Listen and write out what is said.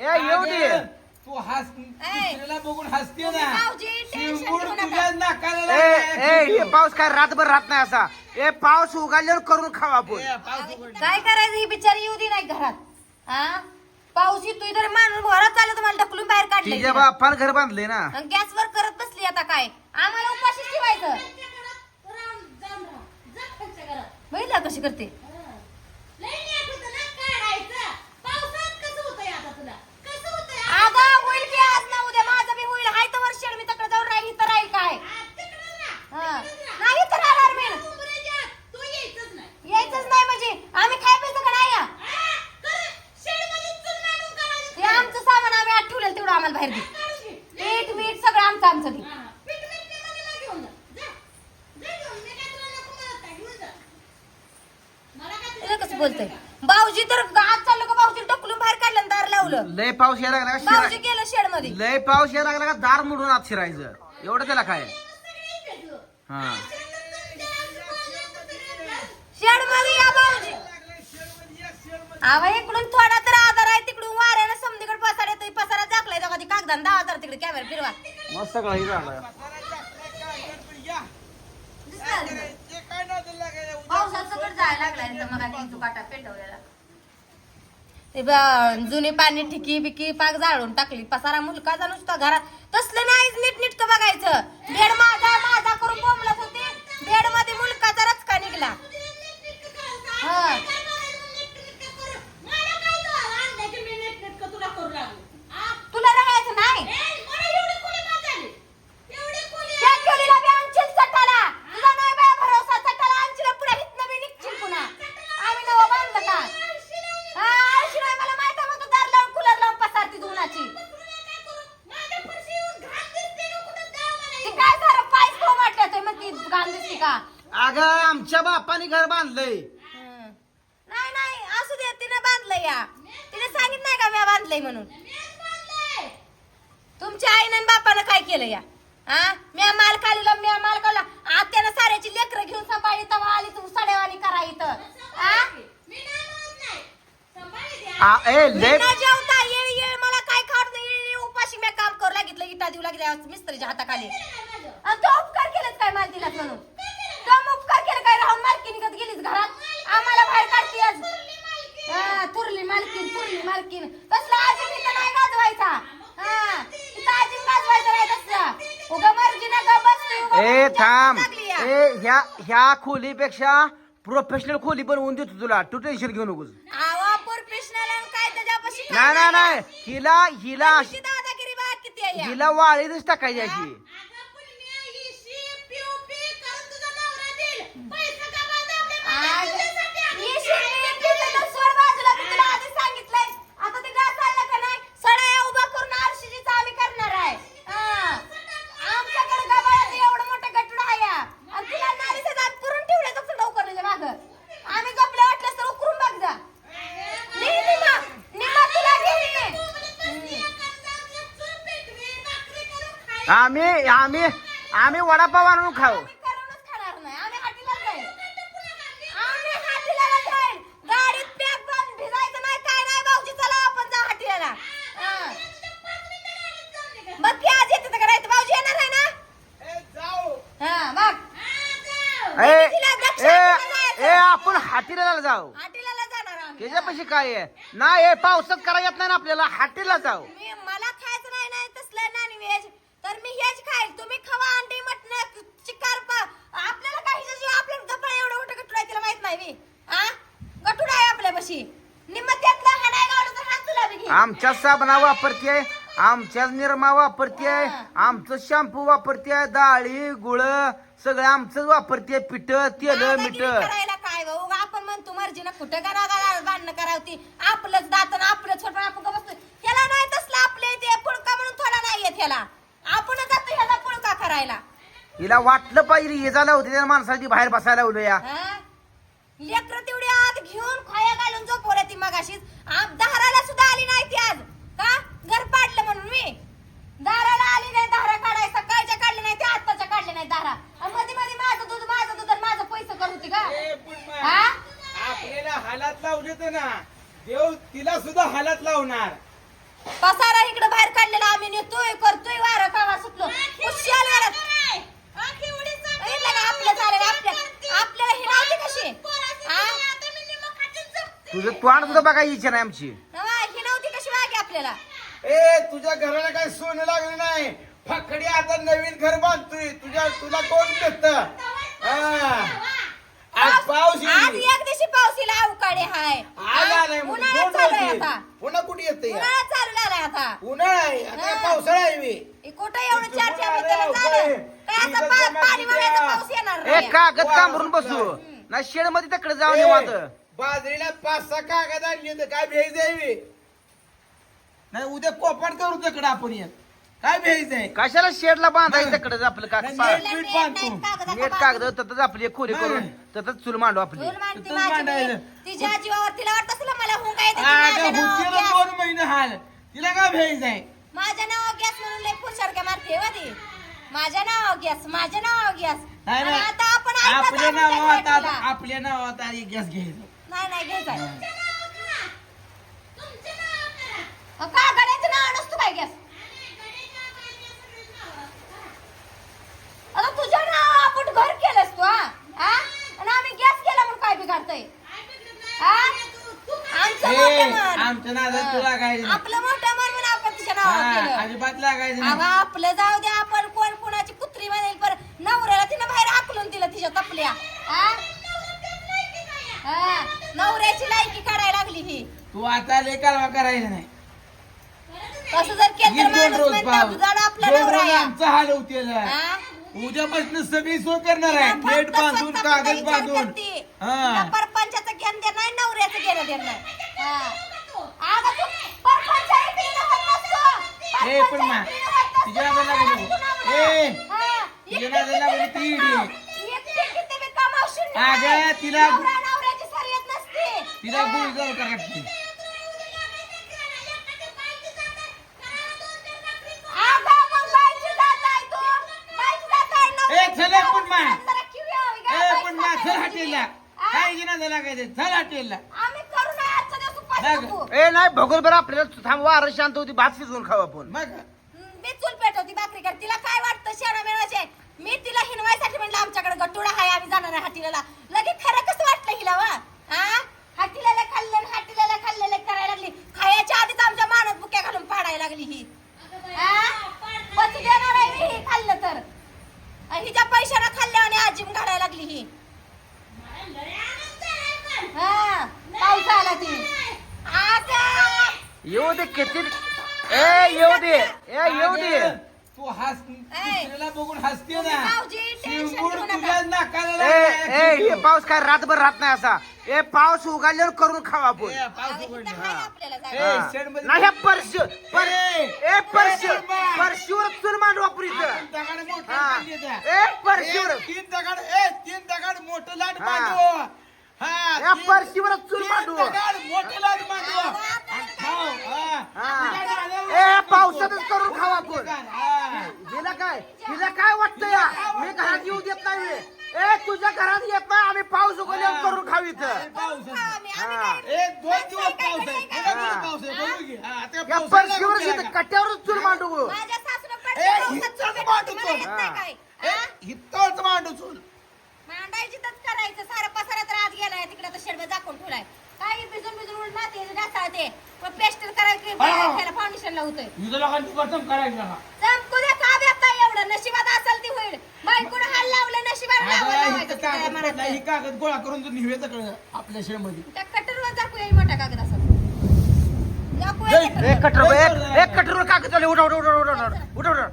ए येऊ दे अगं, तू हस दुसऱ्याला बघून हसते तुम्ही ना. भाऊजी टेन्शन शिंबूड घेऊ नका. तुझ्याच नाकाला ए लागलाय. ए हे पाऊस काय रातभर राहत नाही असा. ए पाऊस उगाल्यावर करून खावा आपण. ए, पाऊस उघड. काय करायचं? ही बिचारी येऊ दे नाही घरात. हा पाऊस येतोय तर माणूस घरात चाललं तुम्हाला ढकलून बाहेर तिच्या काढलं बापान घर बांधले ना. गॅसवर करत बसली आता काय? आम्हाला उपाशीच ठेवायचं. बघितलं कशी करते अगं होईल की आज ना उद्या माझं बी होईल हाय तर वर्ष मी तकडे जाऊन राहील इथं राहील काय हा. नाही तर राहणार मी यायचंच नाही म्हणजे आम्ही खाय प्यायचं का नाही या? ते आमचं सामान आम्ही आत ठेवलेलं तेवढं आम्हाला बाहेर दे पीठ मीठ सगळं आमचं आमचं दे तिला कसं बोलतंय. भाऊजी तर आत चाललं का? भाऊजी ढकलून बाहेर काढलं दार लावलं. लय पाऊस यायला लागला का? भाऊजी शिराय- गेलं शेडमध्ये लय पाऊस यायला लागला का? दार मोडून आत शिरायचं. एवढं त्याला काय? हा. शेडमध्ये या भाऊजी. आवा इकडून थोडा तर आधार आहे तिकडून वाऱ्यानं समधीकडे पसार येतोय. पसारा झाकलाय तेव्हा ती कागदान दहा हजार तिकडे कॅमेरा फिरवा. मस्त सगळं हे झालं. दिसलं? ते काय नादाला लागायला? उद्या मग काटा पेटवलेला. ब- जुनी पाणी ठिकी बिकी पाक जाळून टाकली. पसारा मुलकाचा नुसता घरात. तसलं नाहीच नीट नीट बघायचं. बेड माझा माझा करून बोंबलत होते. बेडमध्ये मुलकाचा रचका निघला. हा. तुला राहायचं नाही त्या खोलीला बी आणशील चटाला तुझा नाही बाया भरोसा चटाला आणशील पुढे हितनं बी निघशील पुन्हा आम्ही नवं बांधलं का हा आळशी नाही मला माहीत आहे मग तू दार लावून कूलर लावून पसारती धुवणाची ती काय झालं पायच खाऊ वाटलं ते मग ती दिसती का? अगं आमच्या बापाने घर बांधलंय. हं. नाही नाही असू दे तिने बांधलंय या. तिने सांगितलं नाही का मी बांधलंय म्हणून? तुमच्या आईनं आणि बापानं काय केलं या? हा मी माल खालीला मी माल खाल्ला आत्यानं साऱ्याची लेकरं घेऊन सांभाळली तवा आली तू सड्यावानी करा इथं. हा? आ, ए मी लय न जेवता येळ येळ मला काय खात नाही येळ येळ उपाशी मी काम करू लागितलं इटा देऊ लागले मिस्त्रीच्या हाताखाली. आणि तो उपकार केलेच काय माल दिलात म्हणून तो उपकार केलं काय राहून मालकी निघत गेलीच घरात आम्हाला बाहेर काढती आज हा, थुरली मालकीन थुरली मालकीन तसला अजून इथं नाही गाजवायचा हा इथं अजून गाजवायचा नाही तसला उगा मर्जीनं ग बसतोय, उगा ए जास्त थांब लागली या. ए ह्या खोलीपेक्षा प्रोफेशनल खोली बनवून देतो तुला. तू टेन्शन घेऊ नकोस. आवा प्रोफेशनल आणि काय त्याच्यापाशी? काय नाही नाही. हिला हिला किती दादागिरी बघ किती आहे. या. हिला वाळीतच टाकायची अशी आज ही शिर्डी तिथं सोड बाजूला मी तुला आधी सांगितलंय. आता ते गाव चाललं का नाही? सड्या उभा करून आरशीची आम्ही करणार आहे. हा. आमच्याकडे गबाळाचं एवढं मोठं गटूड आहे या. आणि तुला नारीचं दात पुरून ठेवलंय तसं डोकरलेलं मागं. आम्ही झोपलं वाटलंस तर उकरून बघ जा. नी निमा, निमा तुला घेईन मी. आम्ही आम्ही आम्ही वडापाव आणून खाऊ आम्ही करूनच खाणार नाही. आम्ही हाटीलाच जाईल. आम्ही हाटीला जाईल. गाडीत बॅग बांध भिजायचं नाही काय नाही भाऊजी चला आपण जाऊ हाटीला हा. बघ की आज येते का नाही तर भाऊजी येणार आहे ना ए, जाऊ हा बघ ए तिला दक्ष ए हाटीला जायचं. ए आपण हाटीला जाऊ. हाटीला जाणार आम्ही. त्याच्यापाशी काय आहे? नाही हे पावसात करा येत नाही ना आपल्याला. हाटीला जाऊ मी मला खायचं नाही नाही तसलं नॉन व्हेज तर मी हेच खाईल तुम्ही खावा अंडी मटण चिकार पा आपल्याला काही जे आपल्या गप्पा एवढं मोठं गटूड आहे तिला माहीत नाही मी आ गटूड आहे आपल्यापाशी निम्म त्यातला हा नाही गावलं तर आमच्या साबणा वापरते आमच्या निरमा वापरते. आमचं शॅम्पू वापरते डाळी गुळ सगळं आमचंच वापरते पिठ तेल मिठ. करायला काय आपण म्हणतो मर्जीनं कुठं करा बांधणं करावती? आपलंच दातन आपलं छोटं आपण का बसतो ह्याला नाही तसलं आपल्या इथे पुळका म्हणून थोडा नाही येत ह्याला. आपण जातो ह्याला पुळका करायला. हिला वाटलं पाहिजे हे झालं होतं त्या माणसाची बाहेर बसायला लावलं या. लेकर तेवढी घेऊन खाया घालून झोपवल्या ती मगाशीच. आप दाराला सुद्धा आली नाही ती आज. का? घर पाडलं म्हणून मी. दाराला आली नाही दारा काढाय सकाळच्या काढले नाही ते आत्ताच्या काढले नाही दारा. आणि मध्ये मध्ये माझं दूध माझं दूध आणि माझं पैसे करत होती का? ए. हा? आपल्याला हालात लावले तर ना. देव तिला सुद्धा हालात लावणार. नेतोय करतोय वारं कावा सुटलो. वारं. का आपलं चालेल आपल्या आपल्याला ही नव्हती कशी? हा? तुझं तोंड सुद्धा बघा इच्छा नाही आमची ही नव्हती कशी वागे आपल्याला ए तुझ्या घराला काही सोनं लागलं नाही फकडी आता नवीन घर बांधतोय तुझ्या तुला कोण देत आज पाऊस आज येईल. एक दिवशी पाऊस येईल अवकाळी हाय आज? आलाय म्हणजे उन्हाळा दोन चालू आहे दिवस आता. पुन्हा कुठे येते उन्हाळा चालू झालाय आता उन्हाळा आहे आता हा. पावसाळा आहे बे. हे कुठं एवढं चार झालं. काय आता पा- पाणी? पाऊस येणार ए नाही. कागद कांबरून. बसू ना शेडमध्ये तिकडे जाऊन ए, निवांत बाजरीला पाच सहा कागद आणले तर काय भेज आहे बे? नाही उद्या कोपाट करू तिकडे आपण एक. काय भेज आहे कशाला शेडला बांधायचं तिकडे आपलं का नाही, पा- नेट बीट बांधतो. नेट कागदाचा नेट कागद ततच आपली खोली करून ततच चूल मांडू आपली चूल मांडती तिथंच माझी मांडायचं. मी. तिच्या जीवावर तिला वाटत असेल मला हुं काय देते आता माझ्या नावावर हुतीला गॅस. दोन महिने हाल तिला काय भेज आहे माझ्या नावावर गॅस म्हणून लय फुसडक्या मारते हो ती माझ्या नावावर गॅस माझ्या नावावर गॅस नाही आणि नाही. आता आपल्या नावात. आपल्या नावात आधी गॅस घ्यायचं नाही नाही घ्यायचा का? गड्याचं नाव नसतो काय गॅस. आता तुझ्या नाव आपण घर केलंस तू हा? हा? आणि आम्ही गॅस केला म्हणून काय बिघडतंय? हा? आमचं ए, मोठं मन. आमच्या नादात. तू लागायचं नाही. आपलं मोठं मन म्हणून आपण तिच्या नावावर हा, केलं. अजिबात लागायचं अगं आपलं जाऊ दे आपण कोण कुणाची कुत्री म्हणेल पर नवऱ्याला तिनं बाहेर हाकलून दिलं तिच्या हा? नवऱ्याची लायकी काढायला लागली ही तू आता करायचं नाही तसं जर केलं ये तर दोन माणूस रोज म्हणतो, पाव जण आपला दोन नवरा रोज आहे. आमचा हाल होते हा? उद्यापासून सगळी सोय करणार आहे प्लेट बांधून कागद विचार बांधून करते. हा परपंचाचं नाही नवऱ्याचं घेणं देणार नाही. हा. अगं तू परपंच ऐकलीनं होत नसतो. ए, पण मा, परपंच ऐकलीनं होत नसतो. तिच्या नादाला लागू नको. तू नवरा. ए, हा. तिच्या नादाला लागू नको, ती इडी आहे. एकटी किती बी कमावशील ना. अगं, तिला-. तिला हा. गुळ जाऊ का लागते अगं, मग बाईची जात आहे तू. बाईची जात आहे, ए चल पण मा पण मा चल हॉटेलला हा? काय चल हॉटेलला. ए नाही भगोल बरं आपल्याला थांब वार शांत होती भात शिजवून खाऊ आपण मग मी चूल पेटवती भाकरी कर तिला काय वाटतं शेणा मिळवायचे मी तिला हिनवायसाठी म्हणलं आमच्याकडे गटुडा आहे आम्ही जाणार आहे हाटीला लगे खरं कसं वाटलं हिला वा हा हाटीला खाल्लं हाटीला खाल्लेलं करायला लागली खायच्या आधीच आमच्या मानत बुक्या घालून पाडायला लागली ही हा? पचू देणार आहे मी हे खाल्लं तर आणि हिच्या पैशानं आजीम घालायला लागली ही. हा. पाऊस आला ती. आता येऊ दे किती ए येऊ दे. ए येऊ दे. तू हस दुसऱ्याला बघून हसते ना भाऊजी, टेन्शन शिंगूड घेऊ नका. तुझ्याच नाकाला ए लागलाय. ए हे पाऊस काय रातभर राहत नाही असा ए पाऊस उघडल्यावर करून खाऊ आपण ए, पाऊस उघडला. आपल्याला. हा. शेणमध्ये- नाही ह्या परश पर- ए, ए परश ए, बाबा. परशीवर चूल मांडू वापरू आपण इथं दगड मोठं हा. बांधली त्या. ए परशीवर ए, तीन दगड ए तीन दगड मोठं लाट हा. बांधू हा या तीन- परशीवर चूल तीन मांडू दगड या परशीवर इथं? कट्ट्यावरच चूल मांडू माझ्या ए, पावसात इथंच चूल पेटवते, मांडू मला चूल. येत नाही. काय. ए, हा? इथंच मांडू चूल मांडायची तर करायचं सारं पसारा तर आज गेलाय तिकडे तर शेडवे दाखवून ठेवलाय काय भिजून भिजून उडून माती ढासाळते मग पेस्टर करायचं हा. फाउंडेशन लावतोय लोकांची कसम करायची. चमकू दे का बेता एवढं नशिबात असेल ती होईल बायकोनं हाल लावलं नशिबात लावलं काय कागद ही गोळा करून तू कळलं आपल्या शेळमध्ये त्या कटरवर दाखवू येईल मोठा एक असा दाखवू जय- कटर ए कटर ए कटर कागद उठा उठा उठा उठा उठा उठा.